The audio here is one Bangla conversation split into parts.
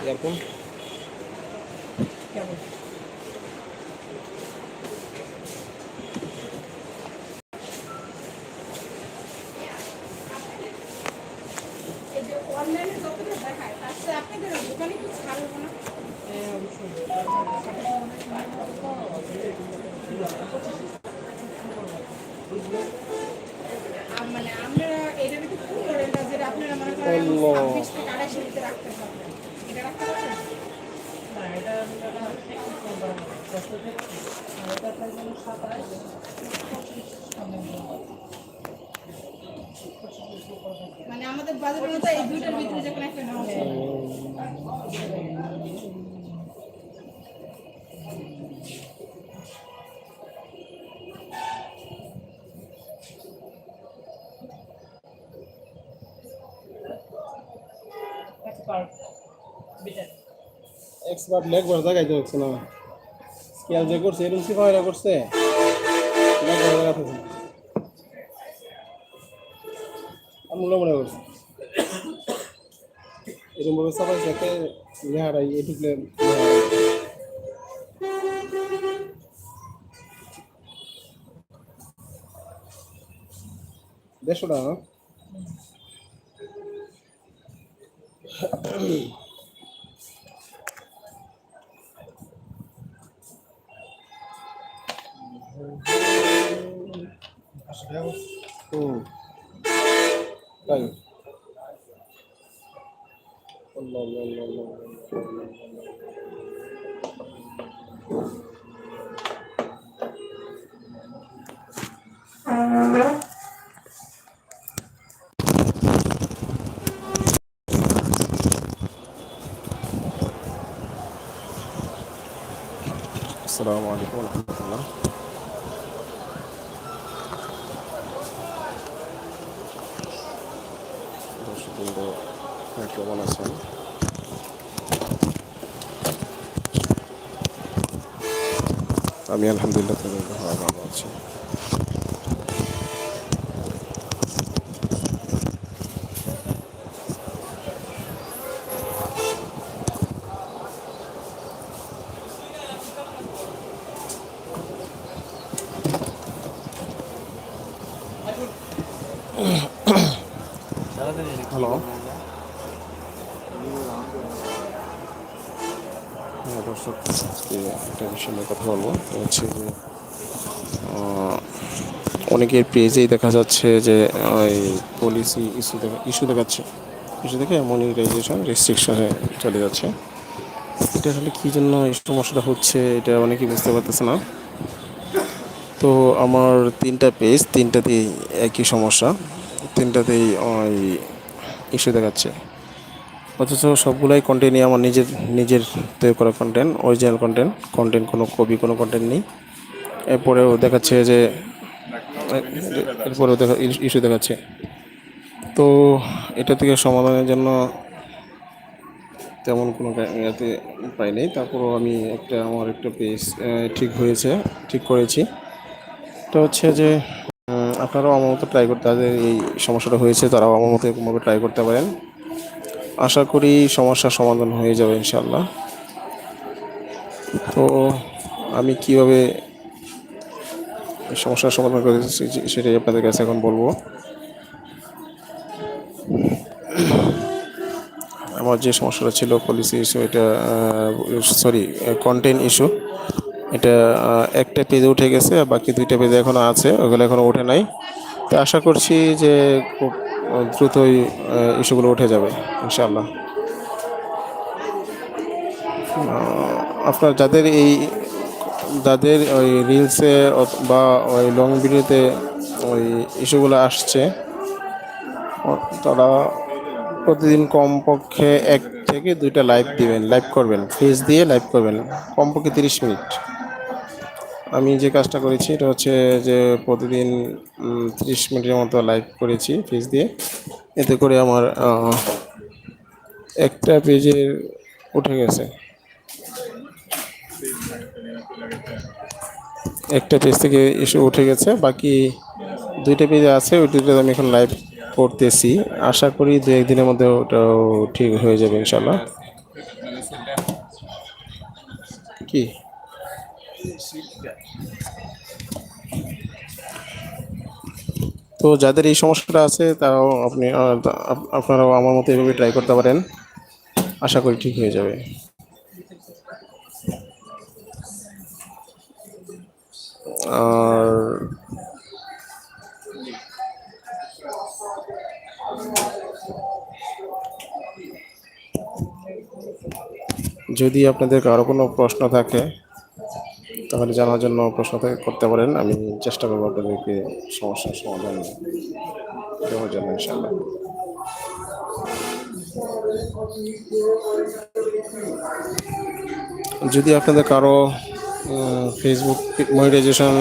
এরকম এই যে অনলাইনে যতটা দেখায় তার চেয়ে আপনাদের দোকানে কি ছাড় হব না আম- মানে আপনারা এটার ভিতরে ফুল করেন না যেটা আপনারা মনে করেন আল্লাহ। ছাব্বিশ থেকে আড়াইশো ভিতরে রাখতে পারবেন এটা রাখতে পারবেন মানে আমাদের বাজারের মতো এই ভিতরে যে এক্সপার্ট লেগ বার জায়গায় হচ্ছে না। স্কেল যে করছে এরকম সিফাইরা করছে। আমি মনে করছি। এরকম ভাবে সবাই সাথে লেহারাই এটুকলে দেড়শো টাকা আসসালামু আলাইকুম রহমতুল্লাহ দর্শকবৃন্দ হ্যাঁ, কেমন আছেন? আমি আলহামদুলিল্লাহ ভালো আছি হ্যালো হ্যাঁ দর্শক আজকে নিয়ে কথা বলব। হচ্ছে যে অনেকের পেজেই দেখা যাচ্ছে যে, ওই পলিসি ইস্যু দেখা ইস্যু দেখাচ্ছে। ইস্যু দেখে মনিটাইজেশন রেস্ট্রিকশনে চলে যাচ্ছে। এটা আসলে কী জন্য এই সমস্যাটা হচ্ছে, এটা অনেকেই বুঝতে পারতেছে না। তো আমার তিনটা পেজ তিনটাতেই একই সমস্যা, তিনটাতেই ওই ইস্যু দেখাচ্ছে। অথচ সবগুলাই কন্টেন্টই আমার নিজের নিজের তৈরি করা কন্টেন্ট অরিজিনাল কন্টেন্ট কন্টেন্ট কোনো কবি কোনো কন্টেন্ট নেই। এরপরেও দেখাচ্ছে যে, এরপরেও দেখা ইস্যু দেখাচ্ছে। তো এটা থেকে সমাধানের জন্য তেমন কোনো ইয়াতে পাইনি তারপরও আমি একটা, আমার একটা পেজ ঠিক হয়েছে, ঠিক করেছি। তো হচ্ছে যে আপনারাও আমার মতো ট্রাই করতে, তাদের এই সমস্যাটা হয়েছে, তারাও আমার মতো এরকমভাবে ট্রাই করতে পারেন। আশা করি সমস্যার সমাধান হয়ে যাবে ইনশাল্লাহ তো আমি কীভাবে সমস্যার সমাধান করেছি সেটাই আপনাদের কাছে এখন বলব। আমার যে সমস্যাটা ছিল পলিসি ইস্যু এটা সরি কন্টেন্ট ইস্যু এটা একটা পেজে উঠে গেছে বাকি দুইটা পেজে এখনও আছে, ওগুলো এখনও ওঠে নাই। তো আশা করছি যে খুব দ্রুতই ইস্যুগুলো উঠে যাবে ইনশাআল্লাহ। আহ, আপনার যাদের এই যাদের ওই রিলসে বা ওই লং ভিডিওতে ওই ইস্যুগুলো আসছে তারা প্রতিদিন কমপক্ষে এক থেকে দুইটা লাইভ দিবেন লাইভ করবেন ফেস দিয়ে লাইভ করবেন কমপক্ষে তিরিশ মিনিট। আমি যে কাজটা করেছি, এটা হচ্ছে যে প্রতিদিন তিরিশ মিনিটের মতো লাইভ করেছি ফেস দিয়ে। এতে করে আমার একটা পেজে উঠে গেছে। একটা পেজ থেকে এসে উঠে গেছে, বাকি দুইটা পেজে আছে, ওই দুইটা আমি এখন লাইভ করতেছি। আশা করি দু একদিনের মধ্যে ওটাও ঠিক হয়ে যাবে ইনশাল্লাহ কি? তো যাদের এই সমস্যাটা আছে, তারাও আপনি আপনারাও আমার মতো এভাবে ট্রাই করতে পারেন। আশা করি ঠিক হয়ে যাবে। আর যদি আপনাদের কারও কোনো প্রশ্ন থাকে তাহলে জানার জন্য প্রশ্ন করতে পারেন। আমি চেষ্টা করব আপনাদেরকে সমস্যার সমাধান দেওয়ার জন্য ইনশাল্লাহ যদি আপনাদের কারও ফেসবুক মনিটাইজেশন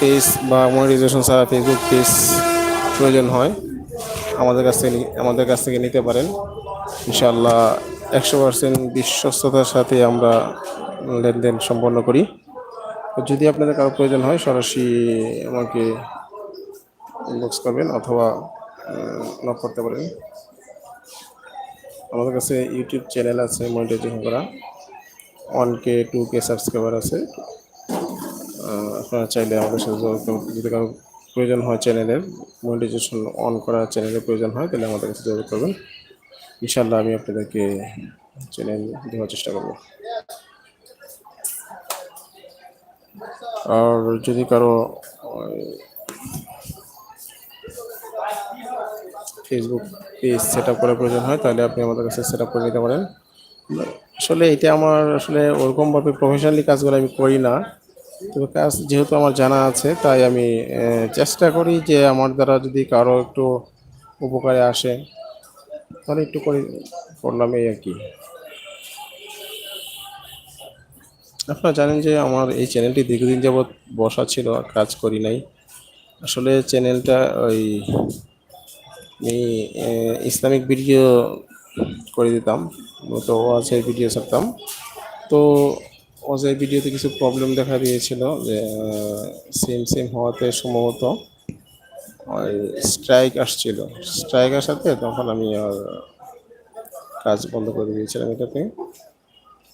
পেজ বা মনিটাইজেশন ছাড়া ফেসবুক পেজ প্রয়োজন হয়, আমাদের কাছ থেকে আমাদের কাছ থেকে নিতে পারেন। ইনশাআল্লাহ একশো পার্সেন্ট বিশ্বস্ততার সাথে আমরা লেনদেন সম্পন্ন করি। যদি আপনাদের কারও প্রয়োজন হয়, সরাসরি আমাকে ইনবক্স করবেন অথবা নক করতে পারেন। আমাদের কাছে ইউটিউব চ্যানেল আছে মনিটাইজেশন করা। One K two K subscriber আছে। আপনারা চাইলে আমাদের সাথে যদি কারও প্রয়োজন হয় চ্যানেলের মনিটাইজেশন অন করা চ্যানেলের প্রয়োজন হয়, তাহলে আমাদের কাছে যোগাযোগ করবেন। ইনশাল্লাহ আমি আপনাদেরকে চ্যানেল দেওয়ার চেষ্টা করব। আর যদি কারও ফেসবুক পেজ সেট আপ করার প্রয়োজন হয়, তাহলে আপনি আমাদের কাছে সেট আপ করে নিতে পারেন। আসলে এটা আমার আসলে ওরকমভাবে প্রফেশনালি কাজগুলো আমি করি না। তবে কাজ যেহেতু আমার জানা আছে, তাই আমি চেষ্টা করি যে আমার দ্বারা যদি কারও একটু উপকারে আসে, তাহলে একটু করে করলাম এই আর কি। আপনারা জানেন যে আমার এই চ্যানেলটি দীর্ঘদিন যাবৎ বসা ছিল কাজ করি নাই। আসলে চ্যানেলটা ওই আমি ইসলামিক ভিডিও করে দিতাম, মূলত ওয়াজের ভিডিও ছাড়তাম। তো ওয়াজের ভিডিওতে কিছু প্রবলেম দেখা দিয়েছিল যে সেম সেম হওয়াতে সম্ভবত স্ট্রাইক আসছিল। স্ট্রাইক আসাতে তখন আমি আর কাজ বন্ধ করে দিয়েছিলাম এটাতে।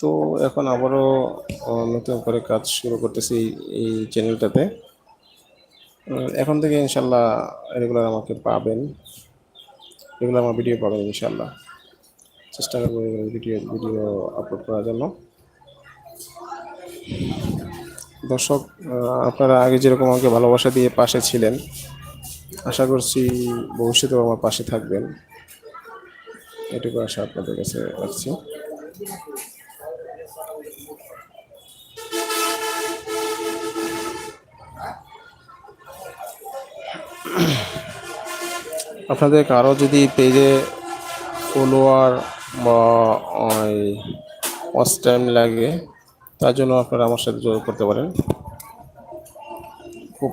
তো এখন আবারও নতুন করে কাজ শুরু করতেছি এই- চ্যানেলটাতে এখন থেকে ইনশাল্লাহ রেগুলার আমাকে পাবেন। রেগুলার আমার ভিডিও পাবেন ইনশাল্লাহ। চেষ্টা করব ভিডিও ভিডিও আপলোড করার জন্য। দর্শক আপনারা আগে যেরকম আমাকে ভালোবাসা দিয়ে পাশে ছিলেন, আশা করছি ভবিষ্যতেও আমার পাশে থাকবেন। এটুকু আশা আপনাদের কাছে রাখছি। আপনাদের কারও যদি পেজে ফলোয়ার বা, ওই ওয়াচ টাইম লাগে, তার জন্য আপনারা আমার সাথে যোগাযোগ করতে পারেন। খুব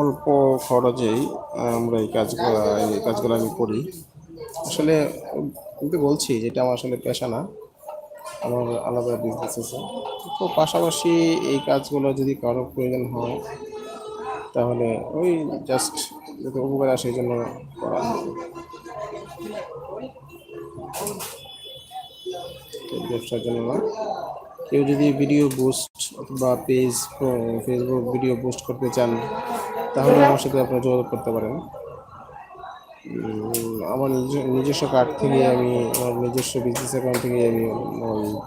অল্প খরচেই আমরা এই কাজগুলো এই কাজগুলো আমি করি। আসলে কিন্তু বলছি যেটা আমার আসলে পেশা না। আমার আলাদা বিজনেস আছে। তো পাশাপাশি এই কাজগুলো যদি কারও প্রয়োজন হয়, তাহলে ওই জাস্ট যাতে উপকার আসে এই জন্য করা ব্যবসার জন্য না কেউ যদি ভিডিও বুস্ট বা পেজ ফেসবুক ভিডিও বুস্ট করতে চান, তাহলে আমার সাথে আপনারা যোগাযোগ করতে পারেন। আমার নিজস্ব কার্ড থেকে আমি, আমার নিজস্ব বিজনেস অ্যাকাউন্ট থেকে আমি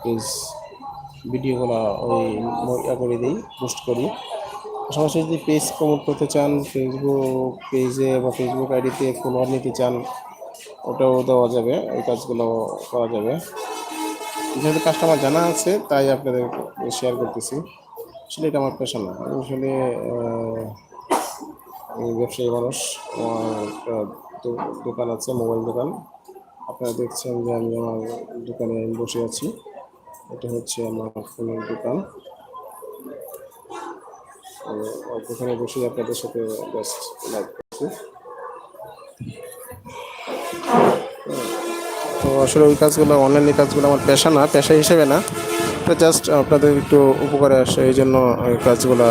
পেজ ভিডিওগুলো ওই করে দিই পোস্ট করি। পাশাপাশি যদি পেজ প্রমোট করতে চান ফেসবুক পেজে বা ফেসবুক আইডিতে ফলোয়ার নিতে চান, ওটাও দেওয়া যাবে ওই কাজগুলো করা যাবে। যেহেতু কাস্টমার জানা আছে, তাই আপনাদের শেয়ার করতেছি। আসলে এটা আমার পেশা না। আমি আসলে ব্যবসায়ী মানুষ, আমার একটা দোকান আছে, মোবাইল দোকান। আপনারা দেখছেন যে আমি আমার দোকানে বসে আছি। এটা হচ্ছে আমার ফোনের দোকান। ওখানে বসেই আপনাদের সাথে জাস্ট লাইভ করছি। তো আসলে ওই কাজগুলো অনলাইনের কাজগুলো আমার পেশা না, পেশা হিসেবে না। তো জাস্ট আপনাদের একটু উপকারে আসে, এই জন্য ওই কাজগুলো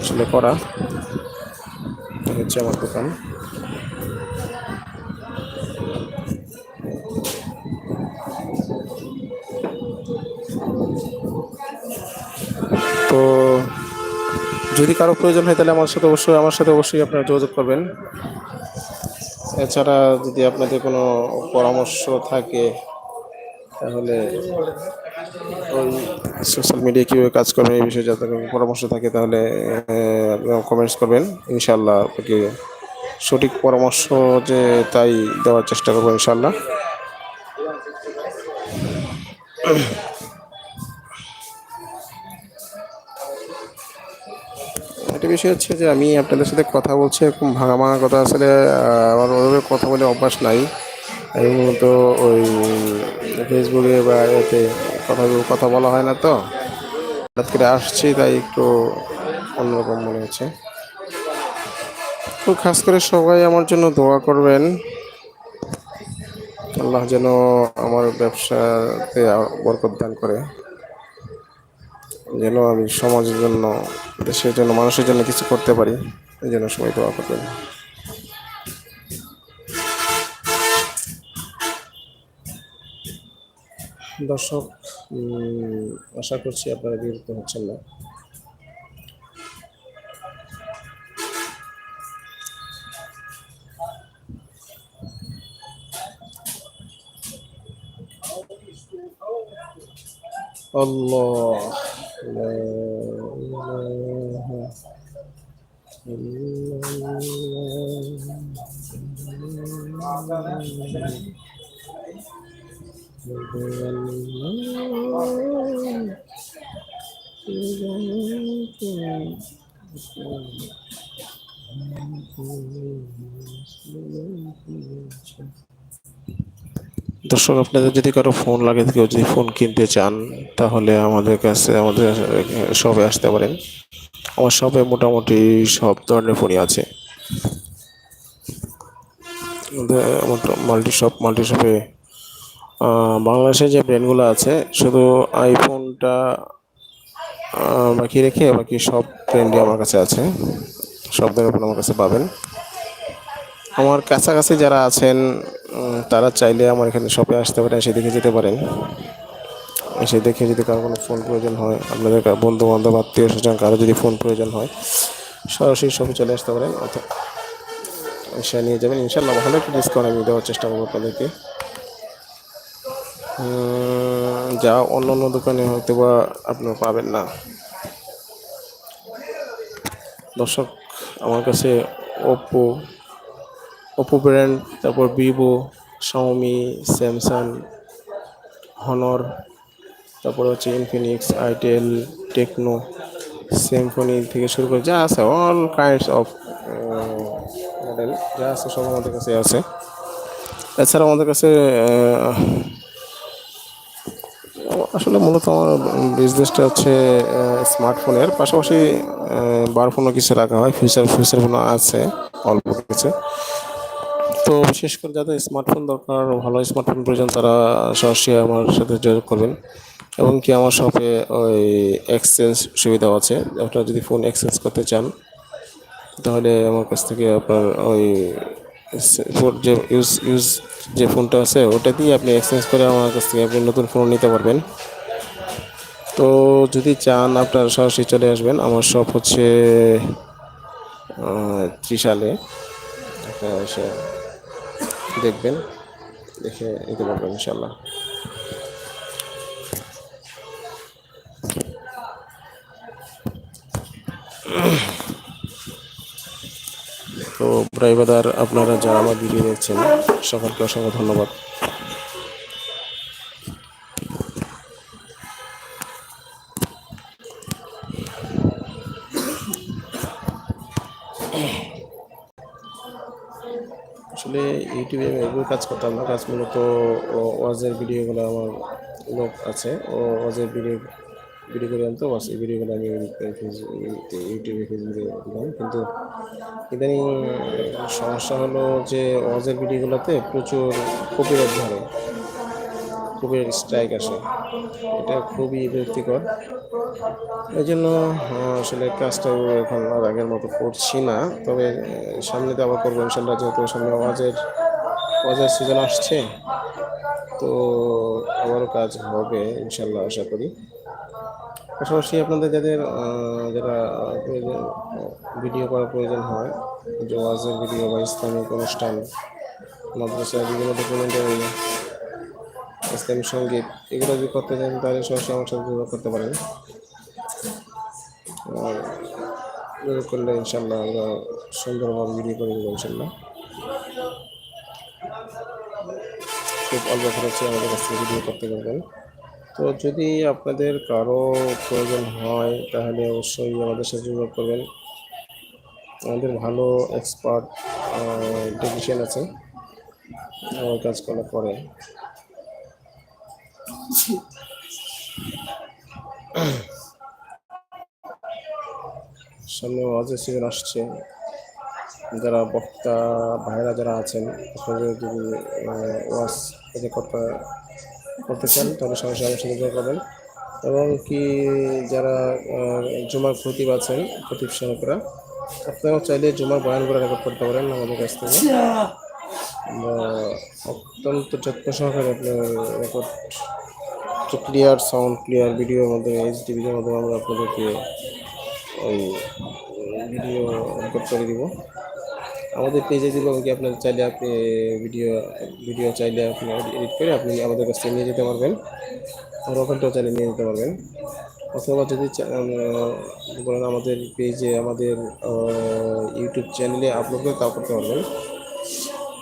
আসলে করা। হচ্ছে আমার দোকান। তো যদি কারও প্রয়োজন হয় তাহলে আমার সাথে অবশ্যই, আমার সাথে অবশ্যই আপনারা যোগাযোগ করবেন। এছাড়া যদি আপনাদের কোনো পরামর্শ থাকে, তাহলে ওই সোশ্যাল মিডিয়া কীভাবে কাজ করবে এই বিষয়ে যাতে পরামর্শ থাকে, তাহলে কমেন্টস করবেন। ইনশাল্লাহ আপনাকে সঠিক পরামর্শ যে তাই দেওয়ার চেষ্টা করব ইনশাল্লাহ একটা বিষয় হচ্ছে যে আমি আপনাদের সাথে কথা বলছি, এরকম ভাঙা ভাঙা কথা আসলে আমার ওইভাবে কথা বলে অভ্যাস নাই। আমি মূলত ওই ফেসবুকে বা এতে কথা কথা বলা হয় না তো। হঠাৎ করে আসছি, তাই একটু অন্যরকম মনে হচ্ছে। তো খাস করে সবাই আমার জন্য দোয়া করবেন। আল্লাহ যেন আমার ব্যবসাতে বরকত দান করে। যেন আমি সমাজের জন্য, দেশের জন্য, মানুষের জন্য কিছু করতে পারি, এই জন্য সবাই দোয়া করবেন দর্শক আশা করছি আপনারা বিরক্ত হচ্ছেন না Allah. Amen. দর্শক, আপনাদের যদি কারও ফোন লাগে, কেউ যদি ফোন কিনতে চান, তাহলে আমাদের কাছে, আমাদের শপে আসতে পারেন। আমার শপে মোটামুটি সব ধরনের ফোনই আছে। মাল্টি শপ মাল্টি শপে বাংলাদেশে যে ব্র্যান্ডগুলো আছে, শুধু আইফোনটা বাকি রেখে বাকি সব ব্র্যান্ডই আমার কাছে আছে। সব ধরনের ফোন আমার কাছে পাবেন। আমার কাছাকাছি যারা আছেন তারা চাইলে আমার এখানে শপে আসতে পারেন, এসে দেখে যেতে পারেন। এসে দেখে যদি কারও কোনো ফোন প্রয়োজন হয়, আপনাদের বন্ধু বান্ধব আত্মীয় স্বজন কারও যদি ফোন প্রয়োজন হয়, সরাসরি শপে চলে আসতে পারেন অথবা সে নিয়ে যাবেন। ইনশাল্লাহ ভালো একটা ডিসকাউন্ট আমি দেওয়ার চেষ্টা করব আপনাদেরকে। যা অন্য অন্য দোকানে হয়তো বা আপনারা পাবেন না। দর্শক, আমার কাছে ওপো ওপো ব্র্যান্ড তারপর ভিভো শাওমি স্যামসাং হনর তারপর হচ্ছে ইনফিনিক্স আইটেল টেকনো সিম্ফনি থেকে শুরু করে যা আছে অল কাইন্ডস অফ মডেল যা আছে সব আমাদের কাছে আছে। এছাড়া আমাদের কাছে আসলে মূলত আমার বিজনেসটা হচ্ছে স্মার্টফোনের পাশাপাশি বার ফোনও কিছু রাখা হয় ফিউচার ফিউচার ফোনও আছে, অল্প কিছু। তো বিশেষ করে যাদের স্মার্টফোন দরকার ভালো স্মার্টফোন প্রয়োজন, তারা সরাসরি আমার সাথে যোগাযোগ করবেন। এবং কি আমার শপে ওই এক্সচেঞ্জ সুবিধাও আছে। আপনারা যদি ফোন এক্সচেঞ্জ করতে চান, তাহলে আমার কাছ থেকে আপনার ওই যে ইউজ ইউজ যে ফোনটা আছে, ওটা দিয়ে আপনি এক্সচেঞ্জ করে আমার কাছ থেকে আপনি নতুন ফোন নিতে পারবেন। তো যদি চান, আপনারা সরাসরি চলে আসবেন। আমার শপ হচ্ছে ত্রিশালে। এসে দেখবেন, দেখে নিতে পারবেন ইনশাল্লাহ তো ব্রাইবাদার আপনারা যারা আমার ভিডিও দেখছেন, সকলকে অসংখ্য ধন্যবাদ। ইউটিউবে এগুলো কাজ করতাম না। কাজ মূলত ওয়াজের ভিডিওগুলো আমার লোক আছে। ও ওয়াজের ভিডিও ভিডিও করে আনতো বাস এই ভিডিওগুলো আমি ইউটিউবে, ফেসবুকে দিলাম কিন্তু ইদানিং সমস্যা হলো যে ওয়াজের ভিডিওগুলোতে প্রচুর কপিরাইট ধরে। কপিরাইট স্ট্রাইক আসে। এটা খুবই বিরক্তিকর। এই জন্য আসলে কাজটা এখন আর আগের মতো করছি না। তবে সামনে তো আবার করব ইনশাল্লাহ, যেহেতু সামনে ওয়াজের ওয়াজের সিজন আসছে, তো আবারও কাজ হবে ইনশাল্লাহ আশা করি। পাশাপাশি আপনাদের যাদের যারা ভিডিও করার প্রয়োজন হয় যে ওয়াজের ভিডিও বা ইসলামিক অনুষ্ঠান, মাদ্রাসার বিভিন্ন ডকুমেন্টারি ইসলামিক সংগীত, এগুলো যদি করতে চান, তাহলে সরাসরি আমার সাথে যোগাযোগ করতে পারেন। যোগাযোগ করলে ইনশাল্লাহ আমরা সুন্দরভাবে ভিডিও করে দেবো ইনশাল্লাহ খুব অল্প খরচে আমাদের কাছ থেকে ভিডিও করতে পারবেন। তো যদি আপনাদের কারও প্রয়োজন হয়, তাহলে অবশ্যই আমাদের সাথে যোগাযোগ করবেন। আমাদের ভালো এক্সপার্ট টেকনিশিয়ান আছে। ওই কাজগুলো করে সামনে ওয়াজের সিজন আসছে। যারা বক্তা ভাইরা যারা আছেন যদি ওয়াজ থেকে করতে করতে চান তাহলে সরাসরি আমার সাথে যোগাযোগ করবেন। এবং কি যারা জুমার খতিব আছেন খতিব সাহেবরা আপনারাও চাইলে জুমার বয়ানগুলো রেকর্ড করতে পারেন আমাদের কাছ থেকে। আমরা অত্যন্ত যত্ন সহকারে আপনার রেকর্ড ক্লিয়ার সাউন্ড ক্লিয়ার ভিডিওর মাধ্যমে এইচ ডিভিডির মাধ্যমে আমরা আপনাদেরকে ওই ভিডিও রেকর্ড করে দিব। আমাদের পেজে দিব কি আপনার চাইলে আপনি ভিডিও ভিডিও চাইলে আপনি এডিট করে আপনি আমাদের কাছ থেকে নিয়ে যেতে পারবেন। আর ওখানটাও চাইলে নিয়ে যেতে পারবেন। অথবা যদি বলেন আমাদের পেজে আমাদের ইউটিউব চ্যানেলে আপলোড করে তাও করতে পারবেন।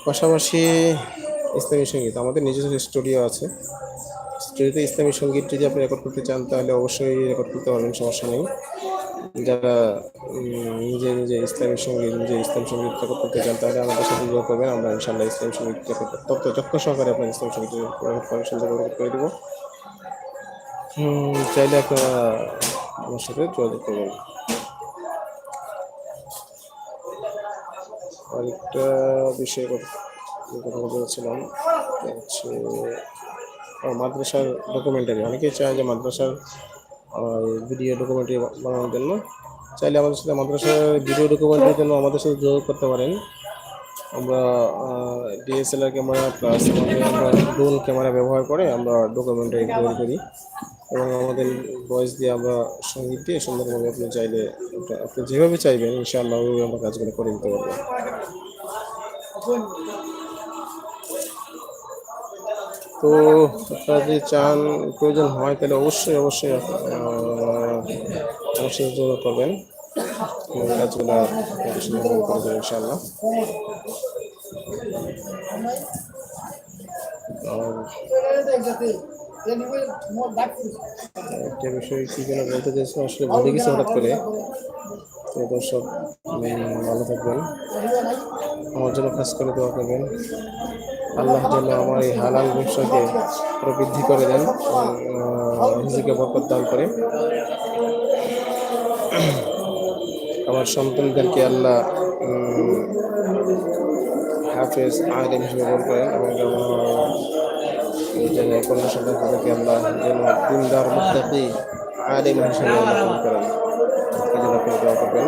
পাশাপাশি ইসলামী সংগীত, আমাদের নিজস্ব স্টুডিও আছে। স্টুডিওতে ইসলামী সংগীত যদি আপনি রেকর্ড করতে চান, তাহলে অবশ্যই রেকর্ড করতে পারবেন, সমস্যা নেই। যারা নিজে নিজে ইসলামী সংগীত, নিজে ইসলাম সংগীত করতে চান তাহলে আমাদের সাথে যোগ করবেন। আমরা ইনশাল্লাহ ইসলাম সংগীত রেকর্ড তত যত্ন সহকারে আপনার ইসলাম সংগীত করে দেবো। চাইলে আপনারা আমার সাথে যোগাযোগ করবেন। আরেকটা বিষয়ে কথা হচ্ছে মাদ্রাসার ডকুমেন্টারি অনেকেই চায় যে মাদ্রাসার ভিডিও ডকুমেন্টারি বানানোর জন্য। চাইলে আমাদের সাথে মাদ্রাসার ভিডিও ডকুমেন্টারির জন্য আমাদের সাথে যোগাযোগ করতে পারেন। আমরা ডিএসএলআর ক্যামেরা প্লাস আমরা ড্রোন ক্যামেরা ব্যবহার করে আমরা ডকুমেন্টারি তৈরি করি। এবং আমাদের ভয়েস দিয়ে আমরা সংগীত দিয়ে সুন্দরভাবে আপনি চাইলে আপনি যেভাবে চাইবেন, ইনশাআল্লাহ ওইভাবে আমরা কাজগুলো করে দিতে পারব। তো যদি চান প্রয়োজন হয়, তাহলে অবশ্যই অবশ্যই সাথে যোগাযোগ করবেন। কি যেন বলতে আসলে হঠাৎ করে। দর্শক ভালো থাকবেন। আমার জন্য কাজ করে দোয়া করবেন। আল্লাহ যেন আমার এই হালাল ব্যবসাকে বৃদ্ধি করে দেন আহ, বরকত দান করে। আমার সন্তানদেরকে আল্লাহ হাফেজ আলেম হিসেবে বল করেন এবং যেন কন্যা সন্তানদেরকে আল্লাহ যেন দিনদার মুত্তাকি আলেম হিসেবে করেন। এই জন্য আপনি দোয়া করবেন।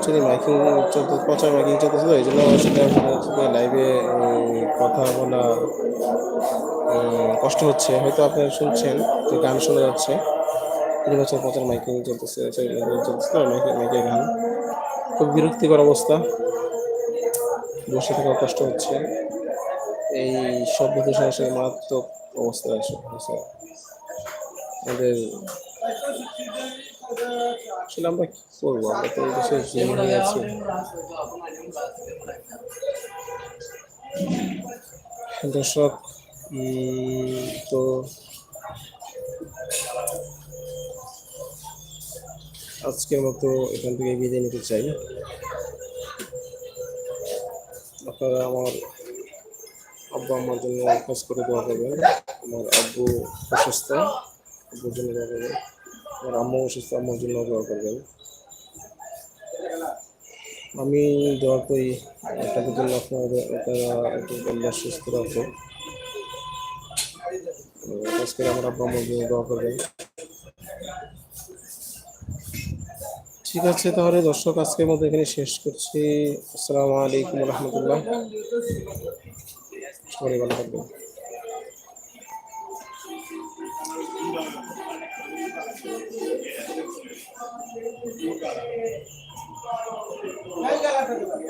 নির্বাচনী মাইকিং চলতে, প্রচার মাইকিং চলতেছিল এই জন্য আসলে লাইভে কথা বলা কষ্ট হচ্ছে। হয়তো আপনারা শুনছেন যে গান শোনা যাচ্ছে। নির্বাচন প্রচার মাইকিং চলতেছে চলতেছে মাইকে গান। খুব বিরক্তিকর অবস্থা। বসে থাকা কষ্ট হচ্ছে। এই শব্দ দূষণ আসলে মারাত্মক অবস্থা আছে। আমাদের আসলে আমরা কি করব? আমরা তো আছি। দর্শক তো আজকের মতো এখান থেকে বিদায় নিতে চাই। আপনারা আমার আব্বু আমার জন্য কাজ করে দোয়া করবেন। আমার আব্বু অসুস্থ, আব্বুর জন্য দোয়া করবেন। আমার আম্মু অসুস্থ, আম্মুর জন্য দোয়া করবেন। আমি দোয়া করি আপনাদের জন্য আপনারা একটু আল্লাহ সুস্থ রাখো কাজ করে আমার আব্বু আম্মুর জন্য দোয়া করবেন। ঠিক আছে, তাহলে দর্শক, আজকের মতো এখানে শেষ করছি। আসসালামু আলাইকুম রহমতুল্লাহ। সবাই ভালো থাকবেন। 何やらせるのだよ。